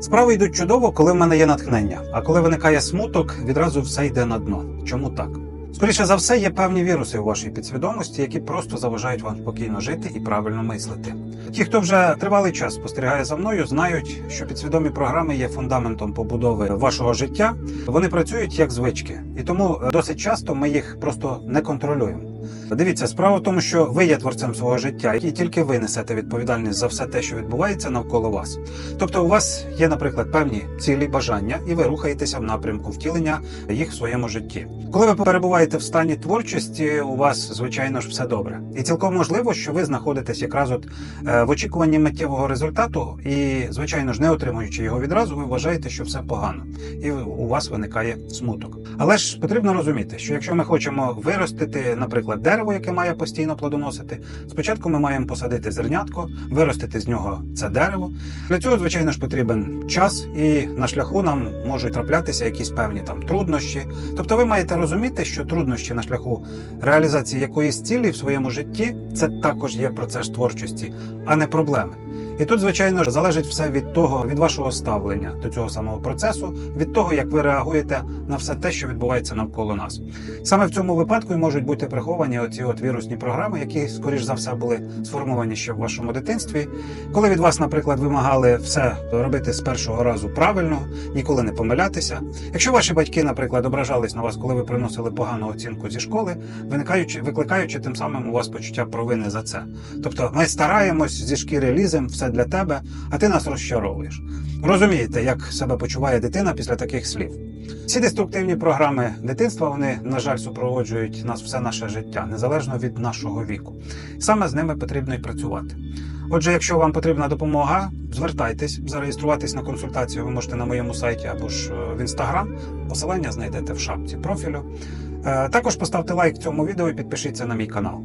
Справи йдуть чудово, коли в мене є натхнення. А коли виникає смуток, відразу все йде на дно. Чому так? Скоріше за все, є певні віруси у вашій підсвідомості, які просто заважають вам спокійно жити і правильно мислити. Ті, хто вже тривалий час спостерігає за мною, знають, що підсвідомі програми є фундаментом побудови вашого життя. Вони працюють як звички, і тому е, досить часто ми їх просто не контролюємо. Дивіться, справа в тому, що ви є творцем свого життя, і тільки ви несете відповідальність за все те, що відбувається навколо вас. Тобто, у вас є, наприклад, певні цілі, бажання, і ви рухаєтеся в напрямку втілення їх в своєму житті. Коли ви перебуваєте в стані творчості, у вас звичайно ж все добре, і цілком можливо, що ви знаходитесь якраз от е, в очікуванні миттєвого результату, і звичайно ж не отримуючи його відразу, ви вважаєте, що все погано, і у вас виникає смуток. Але ж потрібно розуміти, що якщо ми хочемо виростити, наприклад, дерево, яке має постійно плодоносити, спочатку ми маємо посадити зернятко, виростити з нього це дерево. Для цього, звичайно ж, потрібен час, і на шляху нам можуть траплятися якісь певні там труднощі. Тобто, ви маєте розуміти, що труднощі на шляху реалізації якоїсь цілі в своєму житті це також є процес творчості, а не проблеми. І тут, звичайно залежить все від того, від вашого ставлення до цього самого процесу, від того, як ви реагуєте на все те, що відбувається навколо нас. Саме в цьому випадку і можуть бути приховані оці от вірусні програми, які, скоріш за все, були сформовані ще в вашому дитинстві, коли від вас, наприклад, вимагали все робити з першого разу правильно, ніколи не помилятися. Якщо ваші батьки, наприклад, ображались на вас, коли ви приносили погану оцінку зі школи, виникаючи, викликаючи тим самим у вас почуття провини за це. Тобто ми стараємось зі шкіри лізем, все для тебе, а ти нас розчаровуєш. Розумієте, як себе почуває дитина після таких слів. Ці деструктивні програми дитинства вони, на жаль, супроводжують нас все наше життя, незалежно від нашого віку. Саме з ними потрібно і працювати. Отже, якщо вам потрібна допомога, звертайтесь, зареєструватись на консультацію ви можете на моєму сайті або ж е, в інстаграм. Посилання знайдете в шапці профілю. Е, Також поставте лайк цьому відео і підпишіться на мій канал.